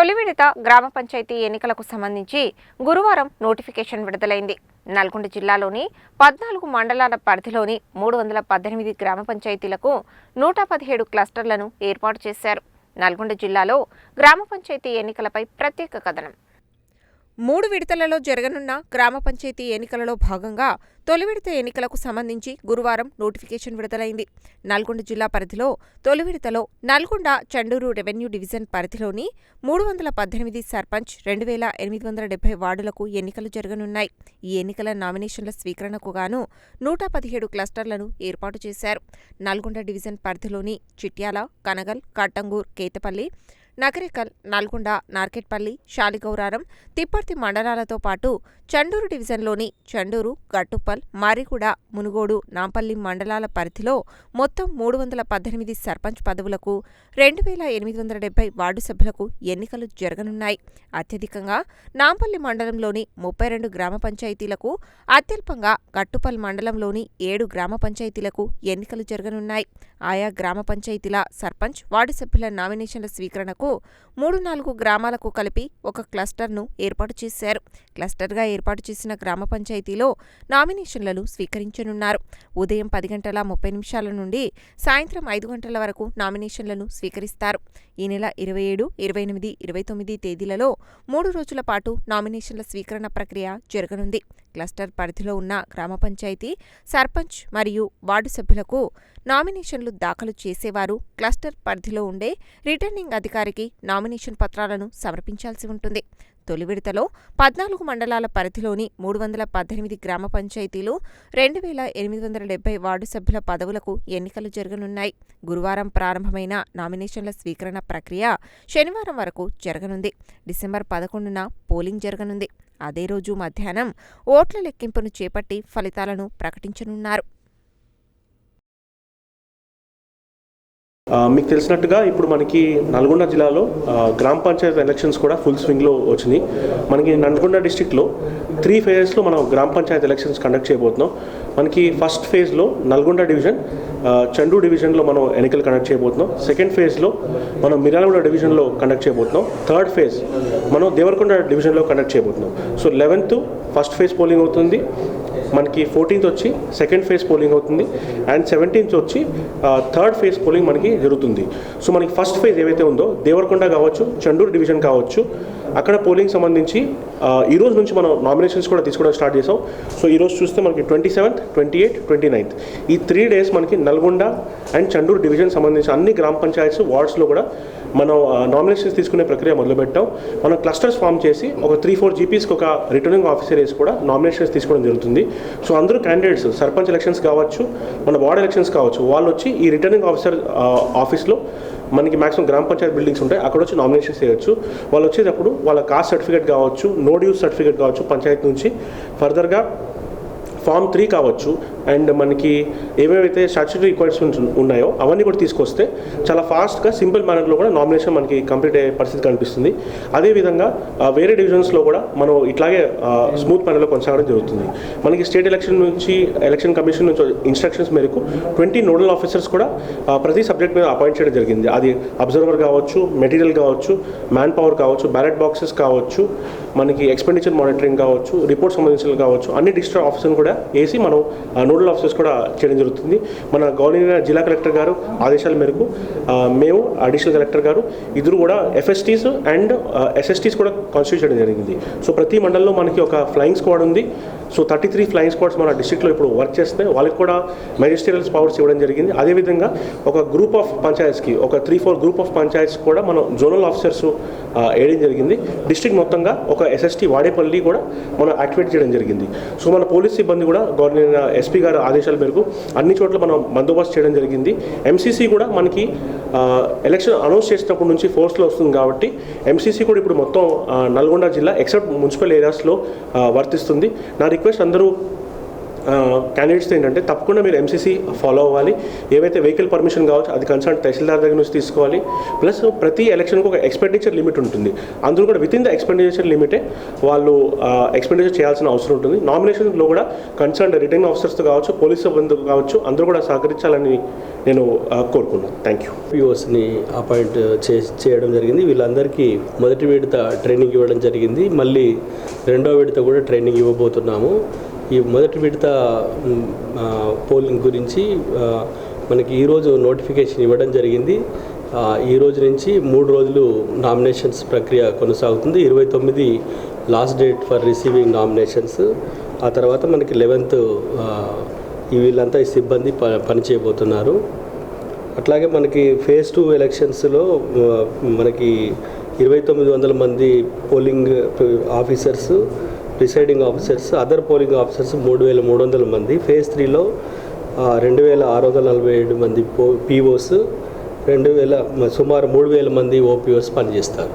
తొలి విడత గ్రామ పంచాయతీ ఎన్నికలకు సంబంధించి గురువారం నోటిఫికేషన్ విడుదలైంది. నల్గొండ జిల్లాలోని పద్నాలుగు మండలాల పరిధిలోని మూడు వందల పద్దెనిమిది గ్రామ పంచాయతీలకు నూట పదిహేడు క్లస్టర్లను ఏర్పాటు చేశారు. నల్గొండ జిల్లాలో గ్రామ పంచాయతీ ఎన్నికలపై ప్రత్యేక కథనం. మూడు విడతలలో జరగనున్న గ్రామ పంచాయతీ ఎన్నికలలో భాగంగా తొలి విడత ఎన్నికలకు సంబంధించి గురువారం నోటిఫికేషన్ విడుదలైంది. నల్గొండ జిల్లా పరిధిలో తొలి విడతలో నల్గొండ చండూరు రెవెన్యూ డివిజన్ పరిధిలోని మూడు వందల పద్దెనిమిది సర్పంచ్ రెండు వేల ఎనిమిది వందల డెబ్బై వార్డులకు ఎన్నికలు జరగనున్నాయి. ఈ ఎన్నికల నామినేషన్ల స్వీకరణకు గాను నూట పదిహేడు క్లస్టర్లను ఏర్పాటు చేశారు. నల్గొండ డివిజన్ పరిధిలోని చిట్యాల కనగల్ కట్టంగూర్ కేతపల్లి నగరికల్ నల్గొండ నార్కెట్పల్లి శాలిగౌరారం తిప్పర్తి మండలాలతో పాటు చండూరు డివిజన్లోని చండూరు గట్టుప్పల్ మారిగూడ మునుగోడు నాంపల్లి మండలాల పరిధిలో మొత్తం మూడు వందల పద్దెనిమిది సర్పంచ్ పదవులకు రెండు వేల ఎనిమిది వందల డెబ్బై వార్డు సభ్యులకు ఎన్నికలు జరగనున్నాయి. అత్యధికంగా నాంపల్లి మండలంలోని ముప్పై రెండు గ్రామ పంచాయతీలకు అత్యల్పంగా గట్టుపల్ మండలంలోని ఏడు గ్రామ పంచాయతీలకు ఎన్నికలు జరగనున్నాయి. ఆయా గ్రామ పంచాయతీల సర్పంచ్ వార్డు సభ్యుల నామినేషన్ల స్వీకరణకు మూడు నాలుగు గ్రామాలకు కలిపి ఒక క్లస్టర్ను ఏర్పాటు చేశారు. క్లస్టర్గా ఏర్పాటు చేసిన గ్రామ పంచాయతీలో నామినేషన్లను స్వీకరించనున్నారు. ఉదయం పది గంటల ముప్పై నిమిషాల నుండి సాయంత్రం ఐదు గంటల వరకు నామినేషన్లను స్వీకరిస్తారు. ఈ నెల ఇరవై ఏడు ఇరవై ఎనిమిది ఇరవై తొమ్మిది తేదీలలో మూడు రోజుల పాటు నామినేషన్ల స్వీకరణ ప్రక్రియ జరగనుంది. క్లస్టర్ పరిధిలో ఉన్న గ్రామ పంచాయతీ సర్పంచ్ మరియు వార్డు సభ్యులకు నామినేషన్లు దాఖలు చేసేవారు. క్లస్టర్ పరిధిలో ఉండే రిటర్నింగ్ అధికారికి నామినేషన్ పత్రాలను సమర్పించాల్సి ఉంటుంది. తొలి విడతలో పద్నాలుగు మండలాల పరిధిలోని మూడు వందల పద్దెనిమిది గ్రామ పంచాయతీలు రెండు వేల ఎనిమిది వందల డెబ్బై వార్డు సభ్యుల పదవులకు ఎన్నికలు జరగనున్నాయి. గురువారం ప్రారంభమైన నామినేషన్ల స్వీకరణ ప్రక్రియ శనివారం వరకు జరగనుంది. డిసెంబర్ పదకొండున పోలింగ్ జరగనుంది. అదే రోజు మధ్యాహ్నం ఓట్ల లెక్కింపును చేపట్టి ఫలితాలను ప్రకటించనున్నారు. మీకు తెలిసినట్టుగా ఇప్పుడు మనకి నల్గొండ జిల్లాలో గ్రామ పంచాయత్ ఎలక్షన్స్ కూడా ఫుల్ స్వింగ్లో వచ్చినాయి మనకి నల్గొండ డిస్టిక్లో త్రీ ఫేజెస్లో మనం గ్రామ పంచాయత్ ఎలక్షన్స్ కండక్ట్ చేయబోతున్నాం. మనకి ఫస్ట్ ఫేజ్లో నల్గొండ డివిజన్ చండు చండూ డివిజన్లో మనం ఎన్నికలు కండక్ట్ చేయబోతున్నాం. సెకండ్ ఫేజ్లో మనం మిర్యాలగూడ డివిజన్లో కండక్ట్ చేయబోతున్నాం. థర్డ్ ఫేజ్ మనం దేవరకొండ డివిజన్లో కండక్ట్ చేయబోతున్నాం. So eleventh first phase polling అవుతుంది. మనకి ఫోర్టీన్త్ వచ్చి సెకండ్ ఫేజ్ పోలింగ్ అవుతుంది. అండ్ సెవెంటీన్త్ వచ్చి థర్డ్ ఫేజ్ పోలింగ్ మనకి జరుగుతుంది. సో మనకి ఫస్ట్ ఫేజ్ ఏవైతే ఉందో దేవరకొండ కావచ్చు చండూరు డివిజన్ కావచ్చు అక్కడ పోలింగ్ సంబంధించి ఈరోజు ఈ రోజు నుంచి మనం నామినేషన్స్ కూడా తీసుకోవడం స్టార్ట్ చేసాం సో ఈరోజు చూస్తే మనకి twenty seventh twenty eight twenty ninth ఈ త్రీ డేస్ మనకి నల్గొండ అండ్ చండూరు డివిజన్ సంబంధించి అన్ని గ్రామ పంచాయత్స్ వార్డ్స్లో కూడా మనం నామినేషన్స్ తీసుకునే ప్రక్రియ మొదలుపెట్టాం. మనం క్లస్టర్స్ ఫామ్ చేసి ఒక త్రీ ఫోర్ జీపీస్కి ఒక రిటర్నింగ్ ఆఫీసర్ వేసి కూడా నామినేషన్స్ తీసుకోవడం జరుగుతుంది. సో అందరూ క్యాండిడేట్స్ సర్పంచ్ ఎలక్షన్స్ కావచ్చు మన వార్డ్ ఎలక్షన్స్ కావచ్చు వాళ్ళు వచ్చి ఈ రిటర్నింగ్ ఆఫీసర్ ఆఫీస్లో మనకి మాక్సిమం గ్రామ పంచాయతీ బిల్డింగ్స్ ఉంటాయి అక్కడ వచ్చి నామినేషన్స్ చేయొచ్చు. వాళ్ళు వచ్చేటప్పుడు వాళ్ళ కాస్ట్ సర్టిఫికేట్ కావచ్చు నో డ్యూస్ సర్టిఫికేట్ కావచ్చు పంచాయతీ నుంచి ఫర్దర్గా ఫామ్ త్రీ కావచ్చు అండ్ మనకి ఏమేమైతే స్టాచ్యుటరీ రిక్వైర్మెంట్స్ ఉన్నాయో అవన్నీ కూడా తీసుకొస్తే చాలా ఫాస్ట్గా సింపుల్ మేనర్లో కూడా నామినేషన్ మనకి కంప్లీట్ అయ్యే పరిస్థితి కనిపిస్తుంది. అదేవిధంగా వేరే డివిజన్స్లో కూడా మనం ఇట్లాగే స్మూత్ మేనర్లో కొనసాగడం జరుగుతుంది. మనకి స్టేట్ ఎలక్షన్ నుంచి ఎలక్షన్ కమిషన్ నుంచి ఇన్స్ట్రక్షన్స్ మేరకు ట్వంటీ నోడల్ ఆఫీసర్స్ కూడా ప్రతి సబ్జెక్ట్ మీద అపాయింట్ చేయడం జరిగింది. అది అబ్జర్వర్ కావచ్చు మెటీరియల్ కావచ్చు మ్యాన్ పవర్ కావచ్చు బ్యాలెట్ బాక్సెస్ కావచ్చు మనకి ఎక్స్పెండిచర్ మానిటరింగ్ కావచ్చు రిపోర్ట్ సంబంధించిన కావచ్చు అన్ని డిస్ట్రిక్ట్ ఆఫీసర్ని కూడా వేసి మనం నోడల్ ఆఫీసర్స్ కూడా చేయడం జరుగుతుంది. మన గవర్నర్ జిల్లా కలెక్టర్ గారు ఆదేశాల మేరకు మేము అడిషనల్ కలెక్టర్ గారు ఇద్దరు కూడా ఎఫ్ఎస్టీస్ అండ్ ఎస్ఎస్టీస్ కూడా కాన్స్టిట్యూట్ చేయడం జరిగింది. సో ప్రతి మండలంలో మనకి ఒక ఫ్లయింగ్ స్క్వాడ్ ఉంది. So thirty three flying squads మన డిస్ట్రిక్ట్లో ఇప్పుడు వర్క్ చేస్తే వాళ్ళకి కూడా మెజిస్ట్రియల్ పవర్స్ ఇవ్వడం జరిగింది. అదేవిధంగా ఒక గ్రూప్ ఆఫ్ పంచాయత్స్కి ఒక three four group of panchayats కూడా మనం జోనల్ ఆఫీసర్స్ వేయడం జరిగింది. డిస్ట్రిక్ట్ మొత్తంగా ఒక ఎస్ఎస్టీ వాడేపల్లి కూడా మనం యాక్టివేట్ చేయడం జరిగింది. సో మన పోలీస్ సిబ్బంది కూడా గవర్నర్ ఎస్పీ గారి ఆదేశాల మేరకు అన్ని చోట్ల మనం బందోబస్తు చేయడం జరిగింది. ఎంసీసీ కూడా మనకి ఎలక్షన్ అనౌన్స్ చేసినప్పటి నుంచి ఫోర్స్లో వస్తుంది కాబట్టి ఎంసీసీ కూడా ఇప్పుడు మొత్తం నల్గొండ జిల్లా ఎక్సెప్ట్ మున్సిపల్ ఏరియాస్లో వర్తిస్తుంది. నా రిక్వెస్ట్ అందరూ క్యాండిడేట్స్ ఏంటంటే తప్పకుండా మీరు ఎంసీసీ ఫాలో అవ్వాలి. ఏవైతే వెహికల్ పర్మిషన్ కావచ్చు అది కన్సర్న్ తహసీల్దార్ దగ్గర నుంచి తీసుకోవాలి. ప్లస్ ప్రతి ఎలక్షన్కి ఒక ఎక్స్పెండిచర్ లిమిట్ ఉంటుంది. అందులో కూడా విత్ ఇన్ ద ఎక్స్పెండిచర్ లిమిటే వాళ్ళు ఎక్స్పెండిచర్ చేయాల్సిన అవసరం ఉంటుంది. నామినేషన్లో కూడా కన్సర్న్ రిటర్నింగ్ ఆఫీసర్స్తో కావచ్చు పోలీస్ సిబ్బంది కావచ్చు అందరూ కూడా సహకరించాలని నేను కోరుకున్నాను థ్యాంక్ యూ పిఓస్ని అపాయింట్ చే చేయడం జరిగింది. వీళ్ళందరికీ మొదటి విడత ట్రైనింగ్ ఇవ్వడం జరిగింది. మళ్ళీ రెండో విడత కూడా ట్రైనింగ్ ఇవ్వబోతున్నాము. ఈ మొదటి విడత పోలింగ్ గురించి మనకి ఈరోజు నోటిఫికేషన్ ఇవ్వడం జరిగింది. ఈ రోజు నుంచి మూడు రోజులు నామినేషన్స్ ప్రక్రియ కొనసాగుతుంది. ఇరవై తొమ్మిది last date for receiving nominations. ఆ తర్వాత మనకి లెవెన్త్ వీళ్ళంతా ఈ సిబ్బంది ప పనిచేయబోతున్నారు. అట్లాగే మనకి ఫేజ్ టూ ఎలక్షన్స్లో మనకి ఇరవై తొమ్మిది వందల మంది polling officers presiding officers other polling officers మూడు వేల మూడు వందల మంది. ఫేజ్ త్రీలో రెండు వేల ఆరు వందల నలభై ఏడు మంది పో పీఓస్ రెండు వేల సుమారు మూడు వేల మంది ఓపీఓస్ పనిచేస్తారు.